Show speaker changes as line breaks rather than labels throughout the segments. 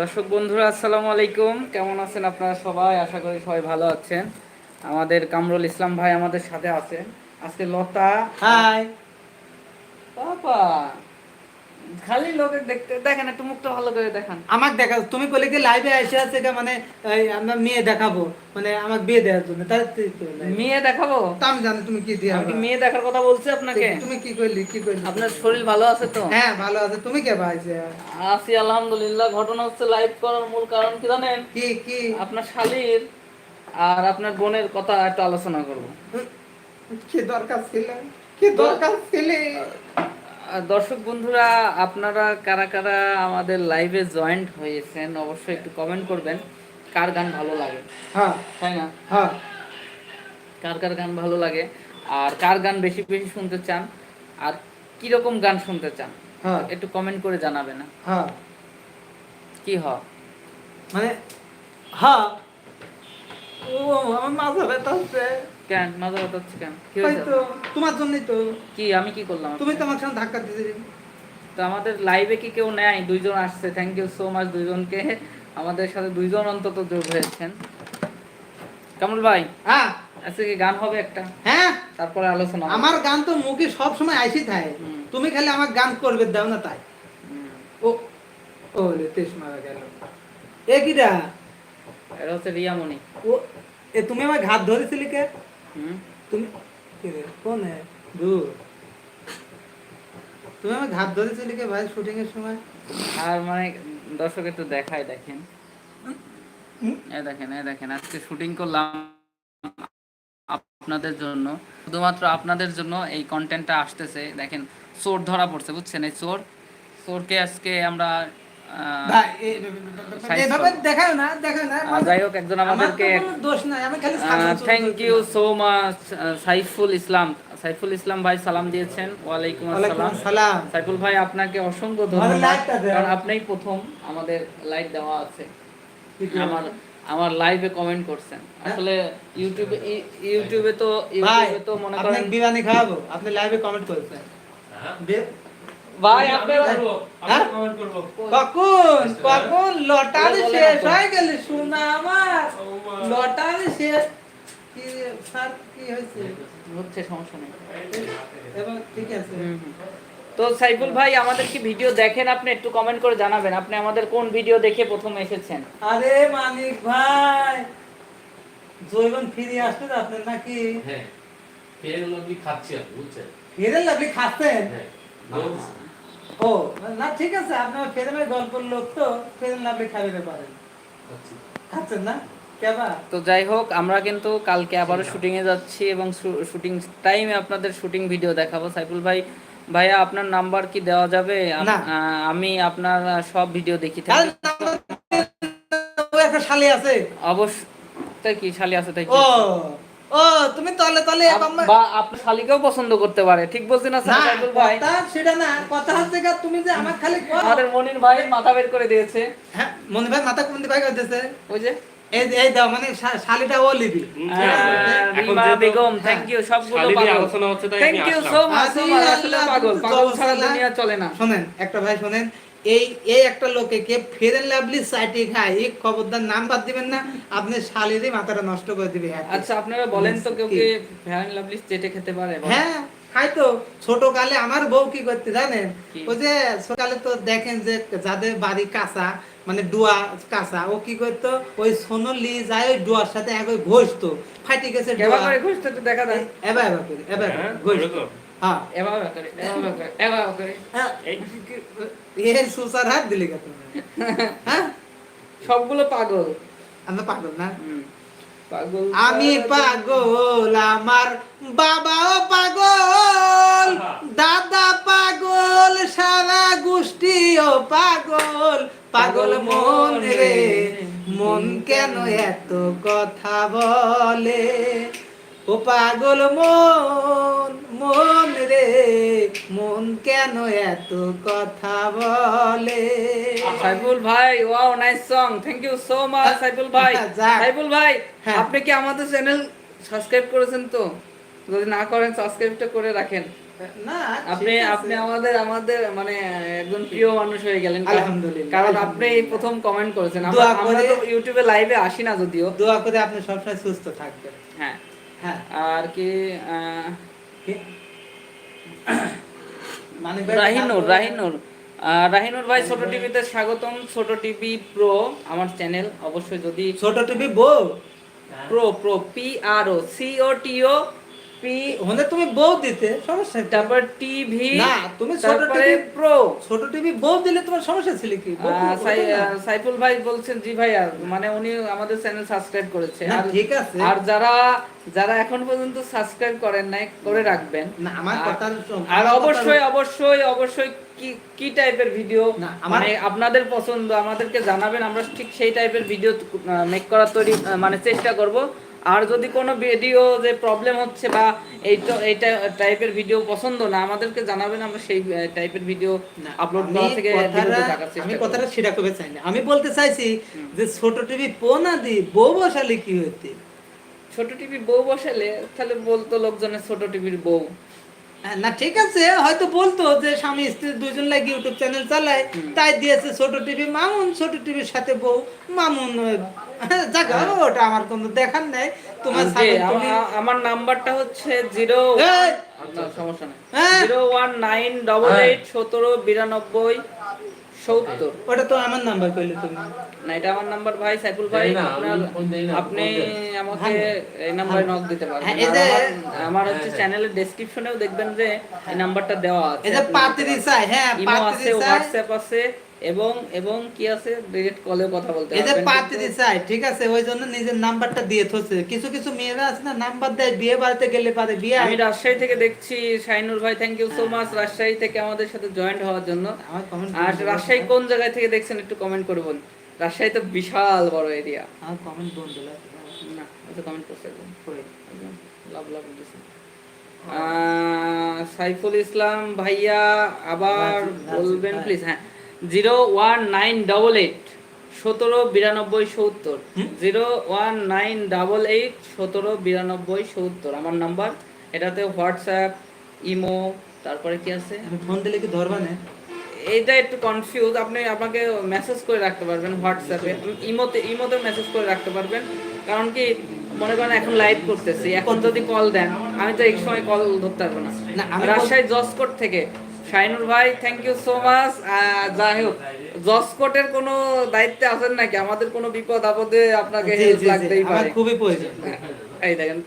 দর্শক বন্ধুরা আসসালামু আলাইকুম। কেমন আছেন আপনারা সবাই? আশা করি সবাই ভালো আছেন। আমাদের কামরুল ইসলাম ভাই আমাদের সাথে আছে আজকে লতা
হাই।
বাবা খালি লোকে দেখতে দেখেন একটু মুখটা ভালো করে দেখান।
আমাক দেখা তুমি বলে কি লাইভে এসে আছে এটা মানে আমরা মেয়ে দেখাবো মানে আমাকে বিয়ে দেওয়ার জন্য। তাই তো এই তো live।
মেয়ে দেখাবো?
তা আমি জানি তুমি কি দিয়ে
আমি মেয়ে দেখার কথা বলছি আপনাকে?
তুমি কি করলি কি করলি?
আপনার শরীর ভালো আছে তো?
হ্যাঁ ভালো আছে। তুমি কে ভাইছে
আছি আলহামদুলিল্লাহ। ঘটনা হচ্ছে লাইভ করার মূল কারণ কি জানেন?
কি কি?
আপনার শালীর আর আপনার বোনের কথা একটু আলোচনা করব।
কি দরকার ছিল? কি দরকার ছিল?
দর্শক বন্ধুরা আপনারা কারা কারা আমাদের লাইভে জয়েন্ট হয়েছেন অবশ্যই একটু কমেন্ট করবেন কার গান ভালো লাগে?
হ্যাঁ।
তাই না?
হ্যাঁ।
কার কার গান ভালো লাগে? আর কার গান বেশি বেশি শুনতে চান? আর কীরকম গান শুনতে চান?
হ্যাঁ।
একটু কমেন্ট করে জানাবেন না
হ্যাঁ।
কি হ
মানে হ্যাঁ। ও আমার মাথা ব্যথা হচ্ছে।
কেন? মাথা ব্যথা হচ্ছে কেন? কি হয়েছে?
তো তোমার জন্যই তো।
কি আমি কি করলাম?
তুমি তো আমার সঙ্গে ধাক্কা দিতে
তো আমাদের লাইভে কি কেউ নেয় দুইজন আসছে। থ্যাংক ইউ সো মাচ দুইজনকে। আমাদের সাথে দুইজন অন্তত যোগ হয়েছেন। কামরুল ভাই
হ্যাঁ।
আজকে কি গান হবে একটা?
হ্যাঁ।
তারপরে আলোচনা
আমার গান তো মুখে সব সময় আইসি থাকে তুমি খালি আমার গান করবে দাও না তাই। ও ও মারা গেল। এ কিরা
এটা হচ্ছে রিয়ামণি।
ও এ তুমি আমার ঘাত ধরেছিলি কে? তুমি কি রে? কোন? হে দু তুমি আমার ঘাত ধরেছিলি কে ভাই শুটিং এর সময়?
আর মানে দেখাই দেখেন? দেখেন দেখেন আজকে শুটিং করলাম আপনাদের জন্য। শুধুমাত্র আপনাদের জন্য এই কন্টেন্টটা আসতেছে। দেখেন চোর ধরা পড়ছে বুঝছেন? এই চোর চোরকে আজকে আমরা যাই হোক একজন আমাদেরকে
কোনো দোষ নাই আমি খালি
thank you so much Saiful Islam Saiful Islam ভাই সালাম দিয়েছেন ওয়ালাইকুম
ওয়ালাইকুম
আসসালাম
আসসালাম
সাইফুল ভাই আপনাকে অসংখ্য ধন্যবাদ
লাইটটা
কারণ আপনিই প্রথম আমাদের লাইট দেওয়া আছে আমার আমার লাইভে কমেন্ট করছেন আসলে ইউটিউবে ইউটিউবে তো ইউটিউবে তো মনে করেন
বিরিয়ানি খাওয়াবো আপনি লাইভে কমেন্ট করেছেন
ভাই
হ্যাঁ? কখন? কখন? লটারি শেষ
তো।
হয়ে গেলে শোনা আমার। লটারি শেষ। কি স্যার কি হয়েছে?
হচ্ছে সমস্যা নেই।
ঠিক আছে।
হুম, হুম। তো সাইফুল ভাই আমাদের কি ভিডিও দেখেন আপনি? একটু কমেন্ট করে জানাবেন। আপনি আমাদের কোন ভিডিও দেখে প্রথম এসেছেন?
আরে মানিক ভাই! জৈবন ফিরে আসতে আপনার নাকি?
হ্যাঁ। ফের লগি খাচ্ছি আমি বুঝছেন?
ফেরেন লাগলে খাচ্ছেন?
হ্যাঁ।
ও না ঠিক আছে আপনার ফেরেনের গল্পের লোক তো ফেরেন পারেন।
খাচ্ছি।
খাচ্ছেন না?
তো যাই হোক আমরা কিন্তু কালকে আবারও শুটিং এ যাচ্ছি এবং শুটিং টাইমে আপনাদের শুটিং ভিডিও দেখাবো। সাইফুল ভাই ভাইয়া আপনার নাম্বার কি দেওয়া যাবে? আহ, আমি আপনার সব ভিডিও দেখি। থাকি
একটা শালি আছে।
অবশ্য তাই কি শালি আছে তাই কি?
ও তুমি তলে তলে
বা আপনার শালিকেও পছন্দ করতে পারে ঠিক বলছি না সাইফুল ভাই?
সেটা না কথা হচ্ছে গা, তুমি যে আমার খালি
আমাদের মনির ভাই মাথা বের করে দিয়েছে।
হ্যাঁ মনে ভাই মাথা কোন ভাই করতেছে।
ওই যে?
এই এই দাও মানে শালিটা ও লিবি
রিমা বেগম থ্যাংক ইউ সবগুলো পাগল।
আলোচনা হচ্ছে তাই
থ্যাংক ইউ সো মাচ আসলে পাগল। পাগল ছাড়া দুনিয়া চলে না।
শোনেন একটা ভাই শোনেন এই এই একটা লোকে কে ফেরেন লাভলি সাইটে খায়। এই খবরদার নাম বাদ দিবেন না আপনি শালিরই মাথাটা নষ্ট করে দিবে
আচ্ছা আপনারা বলেন তো কেউ কে? ফেয়ার অ্যান্ড লাভলি চেটে খেতে পারে?
হ্যাঁ খাই তো। ছোট কালে আমার বউ কি করতে জানেন? ওই যে সকালে তো দেখেন যে যাদের বাড়ি কাঁচা মানে ডুয়া কাঁচা ও কি করতো? ওই সোনলি যায় ওই ডুয়ার সাথে এক ওই ঘষতো। ফাটি গেছে ডুয়া।
করে ঘুষতে দেখা যায়।
এবার এবার করে এবার
হ্যাঁ,
ঘষতো। হাত দিলে
সবগুলো পাগল।
আমরা পাগল না?
পাগল
আমি পাগল আমার বাবাও পাগল দাদা পাগল সারা গোষ্ঠীও পাগল। পাগল মন রে। মন কেন এত কথা বলে? ও পাগল মন মন রে মন কেন এত কথা বলে?
সাইফুল ভাই wow nice song thank you so much Saiful ভাই। সাইফুল ভাই
হ্যাঁ।
আপনি কি আমাদের চ্যানেল সাবস্ক্রাইব করেছেন তো? যদি না করেন সাবস্ক্রাইবটা করে রাখেন।
না
আপনি আপনি আমাদের আমাদের মানে একজন প্রিয় মানুষ হয়ে গেলেন।
আলহামদুলিল্লাহ,
কারণ আপনি প্রথম কমেন্ট করেছেন। আমরা তো ইউটিউবে লাইভে আসি না যদিও।
দোয়া করে আপনি সবসময় সুস্থ থাকবেন।
হ্যাঁ। আর কি?
মানে
রাহিনুর রাহিনুর। রাহিনুর ভাই ছোট টিভিতে স্বাগতম। ছোট টিভি প্রো আমার চ্যানেল। অবশ্যই যদি
ছোট টিভি বো
pro pro P R O C O T O P
হলে তুমি বউ দিতে সমস্যা
তারপর টিভি
না, তুমি ছোট
তারপরে প্রো
ছোট টিভি বউ দিলে তোমার সমস্যা ছিল কি? বউ
আহ,
তো
সাই-
বলবে না।
আহ, সাইফুল ভাই বলছেন জি ভাইয়া মানে উনি আমাদের চ্যানেল সাবস্ক্রাইব করেছে। আর
ঠিক আছে।
আর যারা যারা এখন পর্যন্ত সাবস্ক্রাইব করেন নাই করে রাখবেন।
না, আমার
আর- আর অবশ্যই অবশ্যই অবশ্যই কি কি টাইপের ভিডিও মানে আপনাদের পছন্দ আমাদেরকে জানাবেন আমরা ঠিক সেই টাইপের ভিডিও মেক করার তৈরি মানে চেষ্টা করব। আর যদি কোনো ভিডিও যে প্রবলেম হচ্ছে বা এইটা এইটা টাইপের ভিডিও পছন্দ না আমাদেরকে জানাবেন আমরা সেই টাইপের ভিডিও আপলোড করা থেকে
আমি কথাটা সেটা করতে চাই না আমি বলতে চাইছি যে ছোট টিভি পো না দি বউ বসালে কি হইতে?
ছোট টিভি বউ বসালে তাহলে বলতো লোকজনের ছোট টিভির বউ।
হ্যাঁ, না ঠিক আছে হয়তো বলতো যে স্বামী স্ত্রী দুজন লাগে ইউটিউব চ্যানেল চালায় তাই দিয়েছে ছোট টিভি মামুন ছোট টিভির সাথে বউ মামুন যাক ওটা আমার কোনো দেখার নাই। তোমার
আমার নাম্বারটা হচ্ছে জিরো সমস্যা নেই
হ্যাঁ।
Zero one nine double eight সতেরো বিরানব্বই সত্তর।
ওটা তো আমার নাম্বার কইলে তুমি।
না এটা আমার নাম্বার ভাই সাইফুল ভাই আপনি আমাকে এই নাম্বারে নক দিতে
হ্যাঁ, এই যে-
আমার- হচ্ছে চ্যানেলের ডেসক্রিপশনেও দেখবেন যে এই নাম্বারটা দেওয়া আছে
এই যে পাত্রী চাই হ্যাঁ পাত্রী চাই।
হোয়াটসঅ্যাপ আছে। এবং এবং কি আছে? ডিরেক্ট কলে কথা বলতে
এই যে পাত্রী চাই ঠিক আছে ওই জন্য নিজের নাম্বারটা দিয়ে থচ্ছে কিছু কিছু মেয়েরা আছে না নাম্বার দেয় বিয়ে বাড়িতে গেলে পারে বিয়ে
আমি রাজশাহী থেকে দেখছি শাইনুর ভাই thank you so much Rajshahi থেকে আমাদের সাথে জয়েন্ট হওয়ার জন্য। আর রাজশাহী কোন জায়গায় থেকে দেখছেন একটু কমেন্ট করে বলুন। রাজশাহী তো বিশাল বড় এরিয়া
আমার কমেন্ট বন্ধ
না ওটা কমেন্ট
কই?
লাভ লাভ দিছে। আহ, সাইফুল ইসলাম ভাইয়া আবার বলবেন প্লিজ হ্যাঁ। Zero one nine double eight সতেরো বিরানব্বই সত্তর। Zero one nine double eight সতেরো বিরানব্বই সত্তর। আমার নাম্বার এটাতে হোয়াটসঅ্যাপ ইমো তারপরে কি আছে?
আমি ফোন দিলে কি ধরবা না?
এইটা একটু কনফিউজ আপনি আমাকে মেসেজ করে রাখতে পারবেন হোয়াটসঅ্যাপে। ইমোতে ইমোতে মেসেজ করে রাখতে পারবেন। কারণ কি মনে করেন এখন লাইভ করতেছি। এখন যদি কল দেন আমি তো এক সময় কল ধরতে পারব না। রাজশাহী জসকোট থেকে শাইনুর ভাই থ্যাংক ইউ সো মাচ যাই হোক জসকোটের কোনো দায়িত্বে আছেন নাকি? আমাদের কোনো বিপদ আপদে আপনাকে হেল্প লাগতেই পারে।
খুবই প্রয়োজন।
এই দেখেন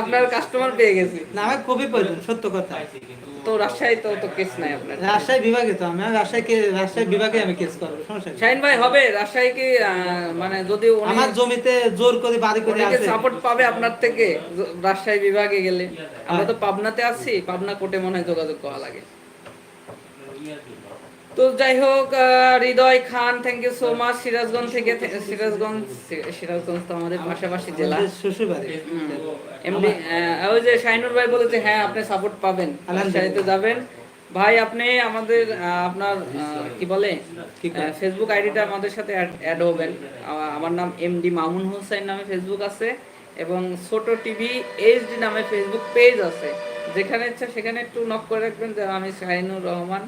আপনার কাস্টমার পেয়ে গেছি।
না আমার খুবই প্রয়োজন সত্য কথা।
তো রাজশাহী তো তো কেস নাই আপনার।
রাজশাহী বিভাগে তো আমি রাজশাহী রাজশাহী বিভাগে আমি কেস করব সমস্যা?
শাহিন ভাই হবে রাজশাহী কি মানে যদি উনি
আমার জমিতে জোর করে বাড়ি করে আছে।
সাপোর্ট পাবে আপনার থেকে? রাজশাহী বিভাগে গেলে। আমরা তো পাবনাতে আছি পাবনা কোর্টে মনে হয় যোগাযোগ করা লাগে। তো যাই হোক Hriday Khan thank you so much Sirajganj থেকে সিরাজগঞ্জ সিরাজগঞ্জ তো আমাদের পাশাপাশি জেলা। এমনি ওই যে শাইনুর ভাই বলেছে হ্যাঁ আপনি সাপোর্ট পাবেন।
আলহামদুলিল্লাহ।
যাবেন। ভাই আপনি আমাদের আপনার কি বলে ফেসবুক আইডিটা আমাদের সাথে অ্যাড হবেন। আমার নাম এমডি মামুন হোসেন নামে ফেসবুক আছে এবং ছোট টিভি এইচডি নামে ফেসবুক পেজ আছে। যেখানে ইচ্ছা সেখানে একটু নক করে রাখবেন যে আমি শাহিনুর রহমান।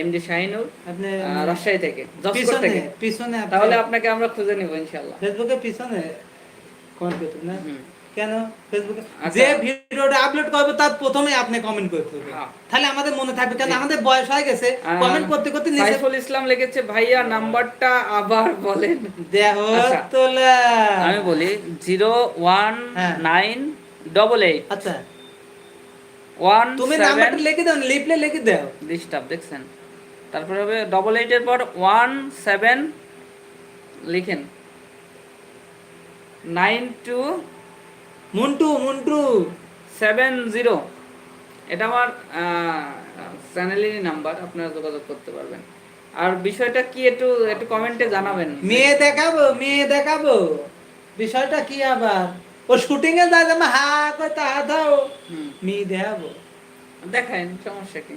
এমডি শাহিনুর
আপনি
রাজশাহী থেকে জসকোট থেকে।
পিছনে
তাহলে আপনাকে আমরা খুঁজে নিব ইনশাআল্লাহ।
ফেসবুকে পিছনে কমেন্ট করতে না? কেন? ফেসবুকে
আচ্ছা।
যে ভিডিওটা আপলোড করবে তার প্রথমে আপনি কমেন্ট করতে হবে।
হ্যাঁ।
তাহলে আমাদের মনে থাকবে কারণ আমাদের বয়স হয়ে গেছে কমেন্ট করতে করতে
সাইফুল ইসলাম লিখেছে ভাইয়া নাম্বারটা আবার বলেন।
দেহ
আচ্ছা। আমি বলি জিরো ওয়ান
হ্যাঁ।
Nine double eight.
আচ্ছা।
ওয়ান
তুমি নাম্বারটা লিখে দাও লিপলে লিখে দাও।
ডিস্টার্ব দেখছেন? তারপরে হবে ডবল এইটের পর ওয়ান সেভেন লিখেন। নাইন টু
মুন্টু মুন্টু।
সেভেন জিরো এটা আমার চ্যানেলেরই নাম্বার আপনারা যোগাযোগ করতে পারবেন। আর বিষয়টা কি একটু একটু কমেন্টে জানাবেন।
মেয়ে দেখাবো মেয়ে দেখাবো। বিষয়টা কি আবার? ও শুটিং এ যায় হা কই তা দাও। মেয়ে দেখাবো।
দেখায়েন সমস্যা কি?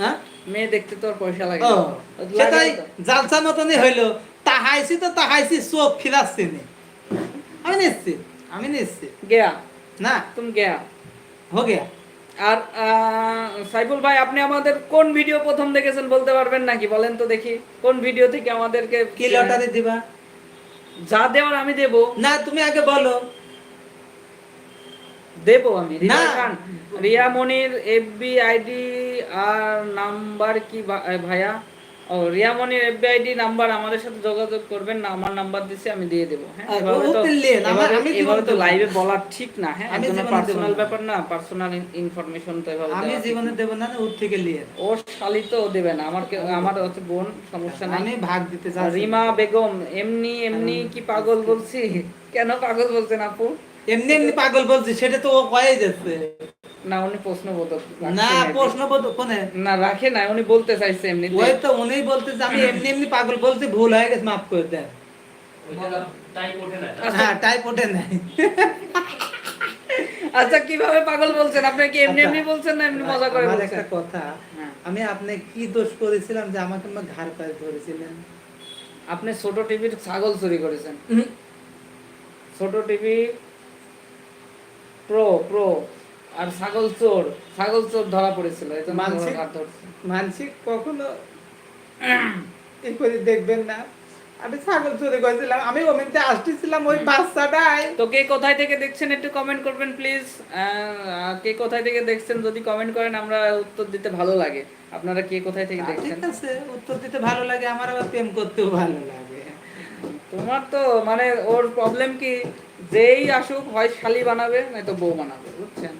হ্যাঁ?
মেয়ে দেখতে তোর পয়সা লাগে
সেটাই জালসা মতনই তো চোখ ফিরাচ্ছি নি। আমি নিচ্ছি আমি নিচ্ছি
গেয়া।
না।
তুমি গেয়া।
হো গেয়া।
আর সাইফুল ভাই আপনি আমাদের কোন ভিডিও প্রথম দেখেছেন বলতে পারবেন নাকি? বলেন তো দেখি কোন ভিডিও থেকে আমাদেরকে
কি লটারি দিবা?
যা দেওয়ার আমি দেব।
না তুমি আগে বলো।
দেব আমি রিয়া। খান। রিয়া মনির এফবি আইডি আর নাম্বার কি ভাইয়া? ও Riya Monir FB ID number আমাদের সাথে যোগাযোগ করবেন না আমার নাম্বার দিছি আমি দিয়ে দেবো হ্যাঁ? এভাবে তো। লাইভে বলা ঠিক না হ্যাঁ? পার্সোনাল ব্যাপার না পার্সোনাল ইনফরমেশন তো এভাবে
আমি জীবনে দেব না ওর থেকে লিয়ে
ও শালি তো দেবে না আমার আমার হচ্ছে বোন সমস্যা নাই।
আমি ভাগ দিতে চাচ্ছি।
রিমা বেগম এমনি এমনি কি পাগল বলছি? কেন পাগল বলছেন আপু?
এমনি এমনি পাগল বলছি সেটা তো ও কয়ে যাচ্ছে।
না উনি প্রশ্ন বোধক
না প্রশ্ন বোধ কোনে?
না রাখে না উনি বলতে চাইছে এমনি
ওই তো উনি বলতেছে আমি এমনি এমনি পাগল বলতে ভুল হয়ে গেছে মাফ করে দেন।
ওইটা টাইপ ওঠে না
আচ্ছা।
হ্যাঁ টাইপ ওঠে নাই
আচ্ছা কীভাবে পাগল বলছেন? আপনি কি এমনি
আচ্ছা।
এমনি বলছেন না এমনি মজা করে বলছেন
একটা কথা
হ্যাঁ।
আমি আপনি কি দোষ করেছিলাম যে আমাকে আমার ঘাড় পায়ে ধরেছিলেন?
আপনি ছোট টিভির ছাগল চুরি করেছেন। ছোট টিভি প্রো প্রো আর ছাগল চোর ছাগল চোর ধরা পড়েছিল
মানসিক- কখনো করে দেখবেন না। আমি ছাগল চুরি করেছিলাম আমি ওমিনতে আসতেছিলাম ওই বাচ্চাটাই
তো কে কোথায় থেকে দেখছেন একটু কমেন্ট করবেন প্লিজ কে কোথায় থেকে দেখছেন যদি কমেন্ট করেন আমরা উত্তর দিতে ভালো লাগে। আপনারা কে কোথায় থেকে দেখছেন?
ঠিক আছে উত্তর দিতে ভালো লাগে আমার আবার প্রেম করতেও ভালো লাগে।
তোমার তো মানে ওর প্রবলেম কি? যেই আসুক হয় শালি বানাবে নয়তো বউ বানাবে বুঝছেন?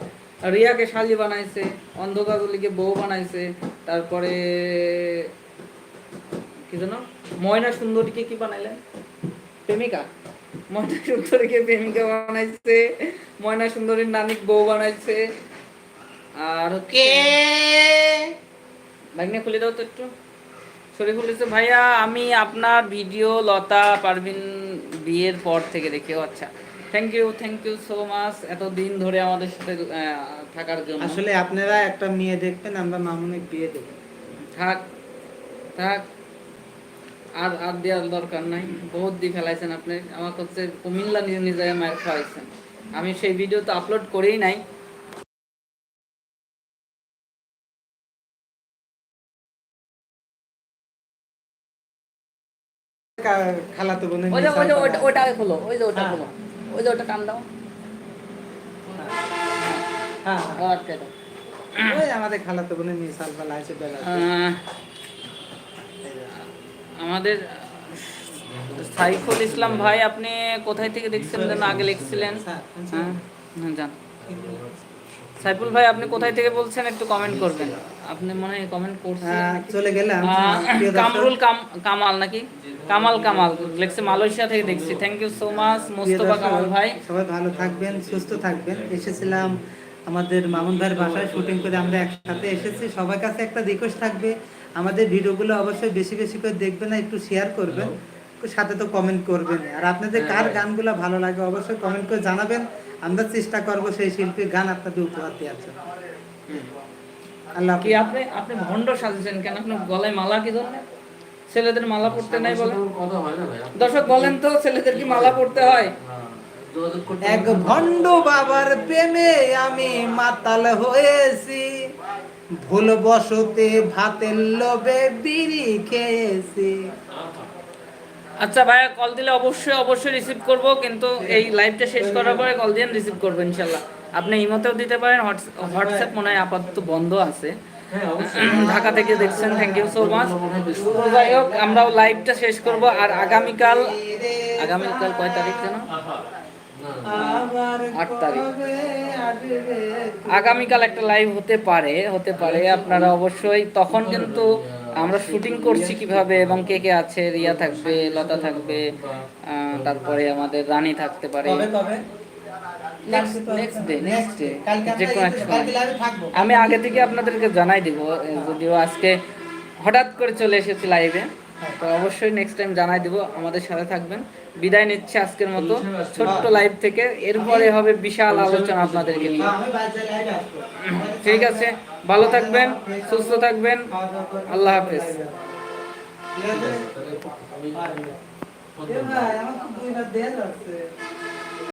রিয়াকে শালি বানাইছে অন্ধকারগুলিকে বউ বানাইছে তারপরে কি জানো ময়না সুন্দরীকে কি বানাইলেন? প্রেমিকা। ময়না সুন্দরীকে প্রেমিকা বানাইছে ময়না সুন্দরীর নানিক বউ বানাইছে আর হচ্ছে ভাগ্নে খুলে দাও তো একটু। শরীফ বলেছে ভাইয়া আমি আপনার ভিডিও লতা পারভিন বিয়ের পর থেকে দেখি ও আচ্ছা। Thank you thank you so much এত দিন ধরে আমাদের সাথে থাকার জন্য।
আসলে আপনারা একটা মেয়ে দেখবেন আমরা মামুনের বিয়ে দেবো।
থাক থাক। আর আর দেওয়ার দরকার নাই। বহুত দিয়ে ফেলাইছেন আপনি। আমাকে হচ্ছে কুমিল্লা নিয়ে নিয়ে যায় মায়ের খাওয়াইছেন। আমি সেই ভিডিও তো আপলোড করেই নাই।
খালাতো বোনের
ওই যে ওই যে ওইটা- খোলো ওই যে ওটা
হ্যাঁ।
খোলো। ওই যে ওটা টান দাও।
হ্যাঁ
আটকে দাও
ওই আমাদের খালাতো বোনের আছে
বেলা আমাদের সাইফুল ইসলাম ভাই আপনি কোথায় থেকে দেখছিলেন আগে লিখছিলেন। হ্যাঁ হ্যাঁ, যান। সাইফুল ভাই আপনি কোথায় থেকে বলছেন? একটু কমেন্ট করবেন। আপনি মনে হয় কমেন্ট করছেন
হ্যাঁ, চলে গেলাম।
কামরুল কাম- কামাল নাকি? কামাল কামাল। লেখছে মালয়েশিয়া থেকে দেখছি। Thank you so much Mostafa Kamal ভাই।
সবাই ভালো থাকবেন সুস্থ থাকবেন। এসেছিলাম আমাদের মামুন ভাইয়ের বাসায় শুটিং করে আমরা একসাথে এসেছি। সবার কাছে একটা রিকোয়েস্ট থাকবে। আমাদের ভিডিওগুলো অবশ্যই বেশি বেশি করে দেখবেন আর একটু শেয়ার করবেন। সাথে তো কমেন্ট করবেন। আর আপনাদের কার গানগুলো ভালো লাগে অবশ্যই কমেন্ট করে জানাবেন। আমরা চেষ্টা করব সেই শিল্পীর গান আপনাদের উপহার দেওয়ার জন্য। আল্লাহ
কি আপনি আপনি ভন্ড সাজেছেন কেন? আপনি গলায় মালা কি ধরনের? ছেলেদের মালা পড়তে নাই বলেন
কথা হয় না ভাই
দর্শক বলেন। তো ছেলেদের কি মালা পড়তে হয়?
হ্যাঁ, যোগাযোগ করতে
এক ভণ্ড বাবার প্রেমে আমি মাতাল হয়েছি। ভুল বসতে ভাতের লোভে বিড়ি খেয়েছি।
আচ্ছা ভাইয়া কল দিলে অবশ্যই অবশ্যই রিসিভ করব কিন্তু এই লাইভটা শেষ করার পরে কল দিয়ে রিসিভ করব ইনশাল্লাহ। আপনি ইমোতেও দিতে পারেন হোয়াটসঅ্যাপ মনে হয় আপাতত বন্ধ আছে।
হ্যাঁ
ঢাকা থেকে দেখছেন থ্যাংক ইউ সো মাচ যাই হোক আমরাও লাইভটা শেষ করব আর আগামীকাল আগামীকাল কয় তারিখ যেন? আট তারিখ। আগামীকাল একটা লাইভ হতে পারে হতে পারে আপনারা অবশ্যই। তখন কিন্তু আমরা শুটিং করছি কীভাবে এবং কে কে আছে রিয়া থাকবে লতা থাকবে তারপরে আমাদের রানী থাকতে পারে। আমি আগে থেকে আপনাদেরকে জানাই দিব যদিও আজকে হঠাৎ করে চলে এসেছি লাইভে তো অবশ্যই নেক্সট টাইম জানাই দিব। আমাদের সাথে থাকবেন। বিদায় নিচ্ছে আজকের মতো। ছোট্ট লাইভ থেকে। এরপরে হবে বিশাল আলোচনা আপনাদেরকে নিয়ে। ঠিক আছে। ভালো থাকবেন সুস্থ থাকবেন। আল্লাহ হাফেজ।
আছে? ভাই আমার তো যাচ্ছে